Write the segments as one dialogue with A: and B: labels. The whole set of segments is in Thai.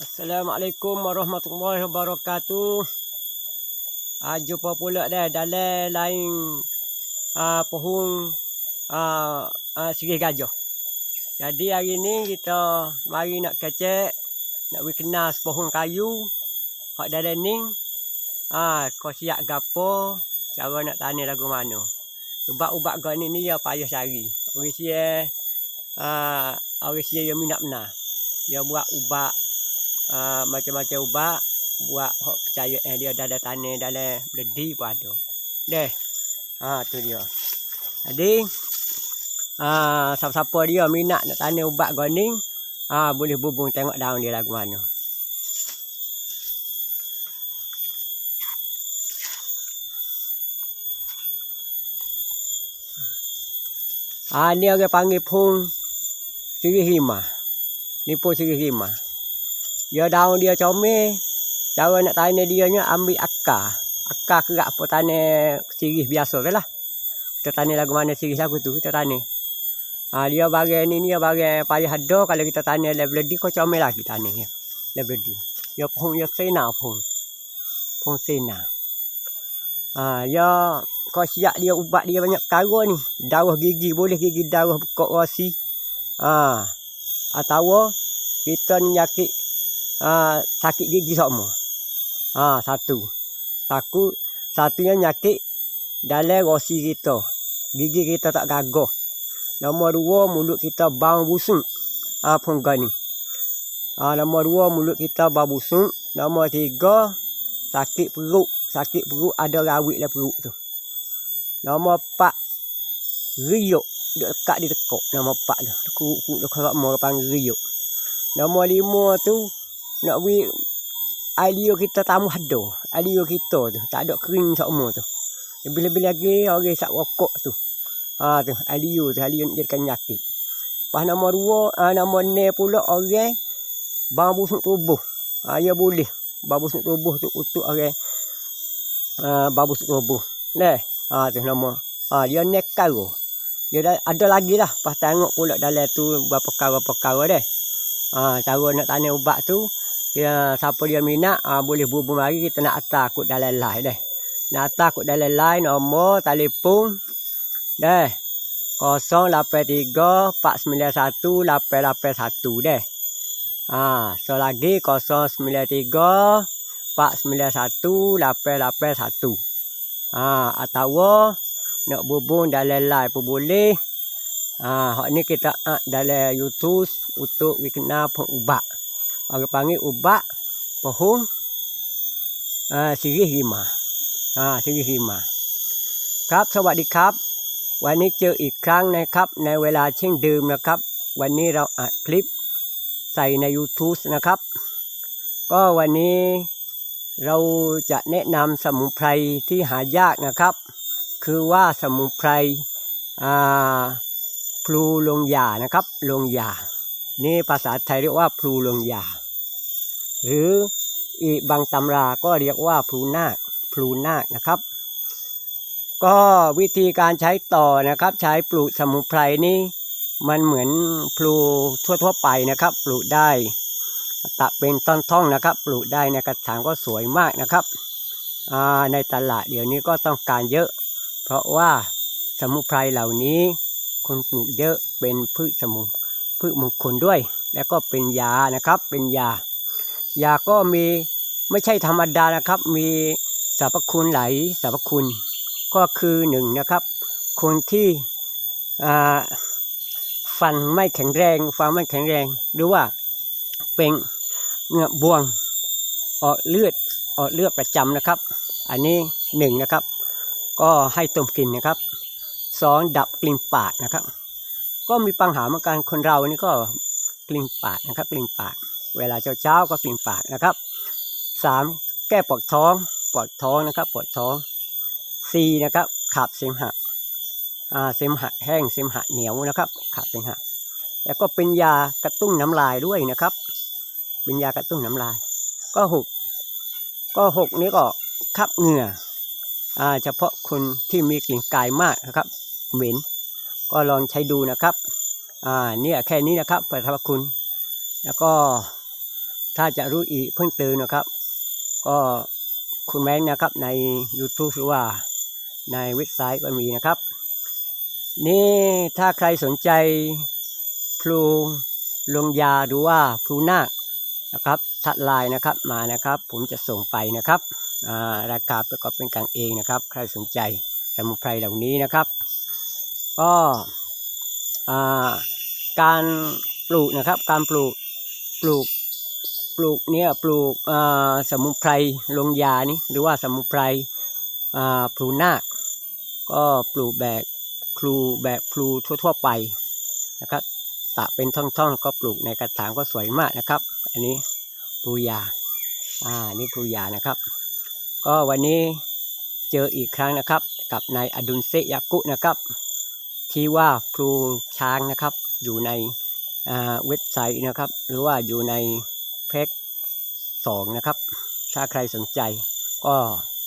A: Assalamualaikum warahmatullahi wabarakatuh. Ah jumpa pula dah dalam lain ah pohon ah, ah sirih gajah. Jadi hari ni kita mari nak kecek nak we kenal pohon kayu hak dalam ni ah ko siap gapo cara nak tanam lagu mana. Sebab ubat gani ni ni ya payah cari. Orang sia ah orang sia yang minat nah. Ya buat ubat Ah, macam-macam ubat buat hok percaya eh dia ada tanah dalam bledi pun ada. Deh. Ha tu dia. Jadi ah siapa-siapa dia minat nak tanam ubat gorning, ah boleh bubung tengok daun dia lagu mana. Ah ni orang panggil pun sirih lima. Ni pun sirih lima dia daun dia comel cara nak tanya dia ni ambil akar akar kerak apa tanya sirih biasa ke lah kita tanya lagu mana sirih lagu tu kita tanya ha, dia bagai ni dia bagai payah ada kalau kita tanya level D kau comel lagi tanya level D dia pun dia sena pun pun sena ha, dia kau siap dia ubat dia banyak perkara ni darah gigi boleh gigi darah bekok rasi ha, atau kita nyakit Ha, sakit gigi sama. Ha, satu. Takut satunya nyakit dalam rosi kita. Gigi kita tak gagah. Nombor dua, mulut kita bau busuk. Ha, pun gani. Ha, nombor dua, mulut kita bau busuk. Nombor tiga, sakit perut. Sakit perut ada rawit lah perut tu. Nombor empat, riuk. Dekat di tekuk nombor empat tu. Kuruk-kuruk dekat mana panggil riuk. Nama lima tu, nak bagi idea kita tamu ada idea kita tu tak ada kering sama tu lebih-lebih lagi orang okay, sak rokok tu ha tu idea tu idea nak jadikan nyakit pas nombor dua ha, nombor ni pula orang okay, bang busuk tubuh ha, ya boleh bang busuk tubuh tu untuk orang okay, ha, bang busuk tubuh ne, ha tu nama, ha dia nak karo dia dah, ada lagi lah pas tengok pula dalam tu berapa karo berapa karo deh ha cara nak tanya ubat tu Ya, siapa dia minat ha, boleh hubung mari kita nak atas kod dalam line deh. Nak atas kod dalam line nombor telefon deh. 083-491-881 deh. Ha, so lagi 093 881 Ha, atau nak hubung dalam line pun boleh. Ha, hak ni kita dalam YouTube untuk kita nak ubah. อ n g pangi uba pohong ส h s หิมะ i m a ah, ิ i g i ครับ สวัสดีครับ วันนี้เจออีกครั้งนะครับในเวลาเช่งดื่มนะครับ วันนี้เราอัดคลิปใส่ใน YouTube นะครับ ก็วันนี้เราจะแนะนำสมุนไพรที่หายากนะครับ คือว่าสมุนไพรพลูลงยานะครับลงยานี่ภาษาไทยเรียกว่าพลูเรืองยา หรืออีบางตำราก็เรียกว่า พลูนาคพลูนาคนะครับ ก็วิธีการใช้ต่อนะครับ ใช้ปลูกสมุนไพรนี้มันเหมือนพลูทั่วๆไปนะครับ ปลูกได้ตะเป็นต้นท่องนะครับ ปลูกได้ในกระถางก็สวยมากนะครับในตลาดเดี๋ยวนี้ก็ต้องการเยอะ เพราะว่าสมุนไพรเหล่านี้คนปลูกเยอะเป็นพืชสมุนพืชมงคลด้วยแล้วก็เป็นยานะครับเป็นยายาก็มีไม่ใช่ธรรมดานะครับ มีสรรพคุณหลายสรรพคุณก็คือหนึ่งนะครับคนที่ฟันไม่แข็งแรง ฟันไม่แข็งแรงหรือว่าเป็นเงือบวงออกเลือดออกเลือดประจำนะครับ อันนี้หนึ่งนะครับก็ให้ต้มกินนะครับสองดับกลิ่นปากนะครับก็มีปัญหาเหมือนกัน คนเรานี่ก็กลิ่นปากนะครับ กลิ่นปาก เวลาเช้าๆก็กลิ่นปากนะครับ 3. แก้ปวดท้อง ปวดท้องนะครับ ปวดท้อง 4. นะครับ ขับเสมหะ เสมหะแห้ง เสมหะเหนียวนะครับ ขับเสมหะ แล้วก็เป็นยากระตุ้นน้ำลายด้วยนะครับ เป็นยากระตุ้นน้ำลาย ก็หกก็หกนี้ก็ขับเหงื่อ เฉพาะคนที่มีกลิ่นกายมากนะครับ เหม็นก็ลองใช้ดูนะครับ อ่า เนี่ย แค่นี้นะครับขระบคุณ แล้วก็ ถ้าจะรู้อีกเพิ่มเติมนะครับ ก็คุณแม่นะครับใน YouTube หรือว่าในเว็บไซต์ก็มีนะครับ นี่ ถ้าใครสนใจพลูลงยาหรือว่าพลูนาค นะครับทัดลายนะครับ มานะครับ ผมจะส่งไปนะครับราคาประกอบเป็นกลางเองนะครับ ใครสนใจสมุนไพรเหล่านี้นะครับก็การปลูกนะครับการปลูกปลูกปลูกเนี่ยปลูกสมุนไพรลงยานี่หรือว่าสมุนไพรพลูนาคก็ปลูกแบบพลูแบบพลูทั่วๆไปนะครับตะเป็นท่องๆ ก็ปลูกในกระถางก็สวยมากนะครับ อันนี้ปลูยาอ่านี่ปลูยานะครับ ก็วันนี้เจออีกครั้งนะครับ กับนายอดุลเซยากุนะครับที่ว่าครูช้างนะครับ อยู่ในเว็บไซต์นะครับ หรือว่าอยู่ในเพจสองนะครับ ถ้าใครสนใจก็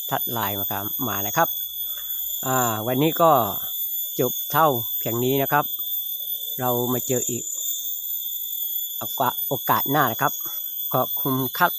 A: ทัดไลน์มาครับมานะครับ วันนี้ก็จบเท่าเพียงนี้นะครับ เรามาเจออีกโอกาสหน้านะครับขอบคุณครับ